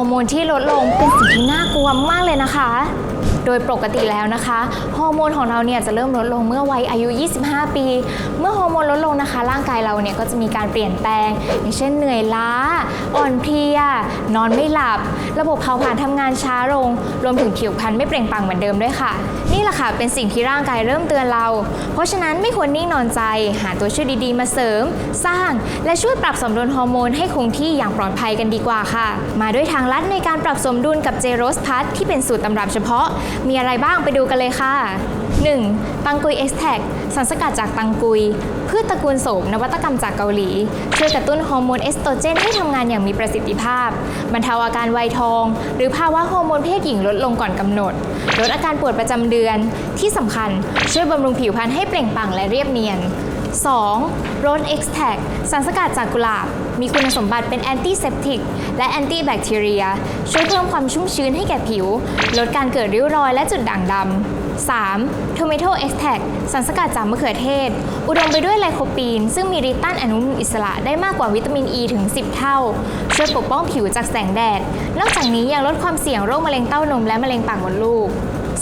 อร์โมนที่ลดลงเป็นสิ่งที่น่ากลัวมากเลยนะคะ โดยปกติแล้วนะคะฮอร์โมนของเราเนี่ยจะเริ่มลดลงเมื่อวัยอายุ 25 ปี เมื่อฮอร์โมนลดลงนะคะ ร่างกายเราเนี่ยก็จะมีการเปลี่ยนแปลง อย่างเช่นเหนื่อยล้า อ่อนเพลีย นอนไม่หลับ ระบบเผาผลาญทำงานช้าลง รวมถึงผิวพรรณไม่เปล่งปลั่งเหมือนเดิมด้วยค่ะ นี่แหละค่ะเป็นสิ่งที่ร่างกายเริ่มเตือนเรา เพราะฉะนั้นไม่ควรนิ่งนอนใจ หาตัวช่วยดีๆ มาเสริม สร้าง และช่วยปรับสมดุลฮอร์โมนให้คงที่อย่างปลอดภัยกันดีกว่าค่ะ มาด้วยทางลัดในการปรับสมดุลกับเจโรสพัทที่เป็นสูตรตำรับเฉพาะมีอะไรบ้างไปดูกันเลยค่ะ 1. ตังกุยเอ็กซ์แทสารสกัดจากตังกุย พืชตระกูลโสมนวัตกรรมจากเกาหลี ช่วยกระตุ้นฮอร์โมนเอสโตรเจนให้ทำงานอย่างมีประสิทธิภาพ บรรเทาอาการวัยทอง หรือภาวะฮอร์โมนเพศหญิงลดลงก่อนกำหนด ลดอาการปวดประจำเดือน ที่สำคัญช่วยบำรุงผิวพรรณให้เปล่งปลั่งและเรียบเนียน 2. Rose x t a c สารสกัดจากกุหลาบ มีคุณสมบัติเป็นแอนตี้เซปติกและแอนตี้แบคทีเรีย ช่วยเพิ่มความชุ่มชื้นให้แก่ผิว ลดการเกิดริ้วรอยและจุดด่างดำ 3. Tomato Extract สารสกัดจากมะเขือเทศ อุดมไปด้วยไลโคปีน ซึ่งมีฤทธิ์ต้านอนุมูลอิสระได้มากกว่าวิตามินอ e ีถึง 10 เท่า ช่วยปกป้องผิวจากแสงแดด นอกจากนี้ยังลดความเสี่ยงโรคมะเร็งเต้านมและมะเร็งปากมดลูก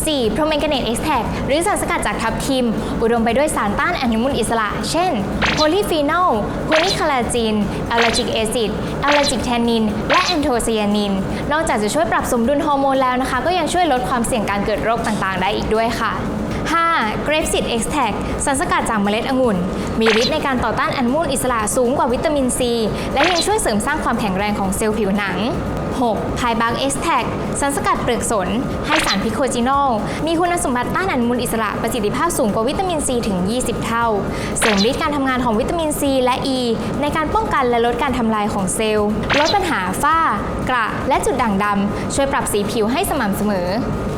4. โพรเมนกาเนตเอ็กซ์แทหรือสารสกัดจากทับทิม อุดมไปด้วยสารต้านอนุมูลอิสระ เช่น โพลีฟีนอล โพลีคาลาจินแอลลาจิกแอซิดแอลลาจิกแทนนิน และแอนโทไซยานิน นอกจากจะช่วยปรับสมดุลฮอร์โมนแล้วนะคะ ก็ยังช่วยลดความเสี่ยงการเกิดโรคต่างๆ ได้อีกด้วยค่ะ 5. Grape Seed Extract สารสกัดจากเมล็ดองุ่น มีฤทธิ์ในการต่อต้านอนุมูลอิสระสูงกว่าวิตามินซี และยังช่วยเสริมสร้างความแข็งแรงของเซลล์ผิวหนัง 6. ไพบาร์กเอ็กซ์แทสารสกัดเปลือกสน ให้สารพิโคจินอล มีคุณสมบัติต้านอนุมูลอิสระประสิทธิภาพสูงกว่าวิตามินซีถึง 20 เท่า เสริมฤทธิ์การทำงานของวิตามินซีและอ e ีในการป้องกันและลดการทำลายของเซลล์ ลดปัญหาฝ้า กระและจุดด่างดำช่วยปรับสีผิวให้สม่ำเสมอ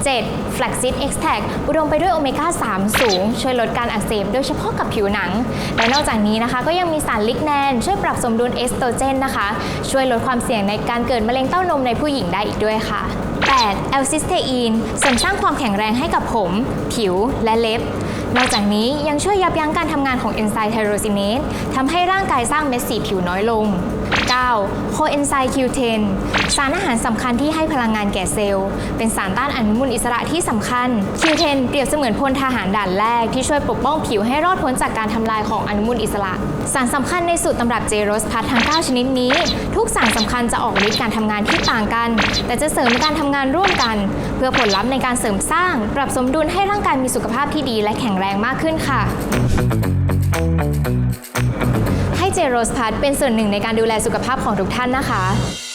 7. Flaxseed Extract อุดมไปด้วยโอเมก้า 3 สูง ช่วยลดการอักเสบโดยเฉพาะกับผิวหนัง และนอกจากนี้นะคะ ก็ยังมีสารลิกแนน ช่วยปรับสมดุลเอสโตรเจนนะคะ ช่วยลดความเสี่ยงในการเกิดมะเร็งเต้านมในผู้หญิงได้อีกด้วยค่ะ 8. แอลซิสเตอีนเสริมสร้างความแข็งแรงให้กับผม ผิวและเล็บ นอกจากนี้ยังช่วยยับยั้งการทำงานของเอนไซม์ไทโรซินเนสทำให้ร่างกายสร้างเม็ดสีผิวน้อยลง 9. โคเอนไซม์ Q10 สารอาหารสำคัญที่ให้พลังงานแก่เซลล์ เป็นสารต้านอนุมูลอิสระที่สำคัญ Q10 เปรียบเสมือนพลทหารด่านแรกที่ช่วยปกป้องผิวให้รอดพ้นจากการทำลายของอนุมูลอิสระ สารสำคัญในสูตรตำรับเจโรสพัททั้ง 9 ชนิดนี้ ทุกสารสำคัญจะออกฤทธิ์การทำงานที่ต่างกัน แต่จะเสริมการทำงานานร่วมกัน เพื่อผลลัพธ์ในการเสริมสร้าง ปรับสมดุลให้ร่างกายมีสุขภาพที่ดีและแข็งแรงมากขึ้นค่ะให้เจโรสพัทเป็นส่วนหนึ่งในการดูแลสุขภาพของทุกท่านนะคะ